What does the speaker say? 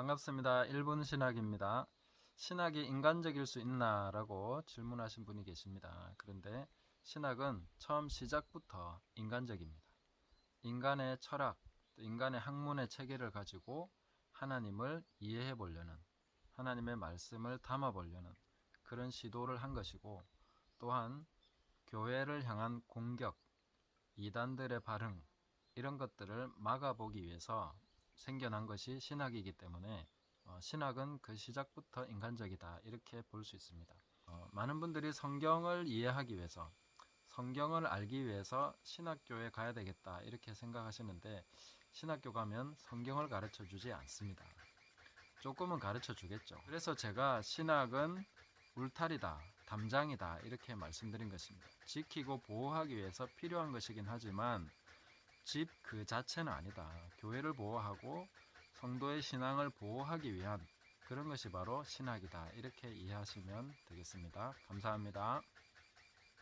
반갑습니다. 1분 신학입니다. 신학이 인간적일 수 있나? 라고 질문하신 분이 계십니다. 그런데 신학은 처음 시작부터 인간적입니다. 인간의 철학, 또 인간의 학문의 체계를 가지고 하나님을 이해해 보려는, 하나님의 말씀을 담아 보려는 그런 시도를 한 것이고, 또한 교회를 향한 공격, 이단들의 발흥, 이런 것들을 막아보기 위해서 생겨난 것이 신학이기 때문에 어, 신학은 그 시작부터 인간적이다 이렇게 볼 수 있습니다. 어, 많은 분들이 성경을 이해하기 위해서 성경을 알기 위해서 신학교에 가야 되겠다 이렇게 생각하시는데 신학교 가면 성경을 가르쳐 주지 않습니다. 조금은 가르쳐 주겠죠. 그래서 제가 신학은 울타리다, 담장이다 이렇게 말씀드린 것입니다. 지키고 보호하기 위해서 필요한 것이긴 하지만 집 그 자체는 아니다. 교회를 보호하고 성도의 신앙을 보호하기 위한 그런 것이 바로 신학이다. 이렇게 이해하시면 되겠습니다. 감사합니다.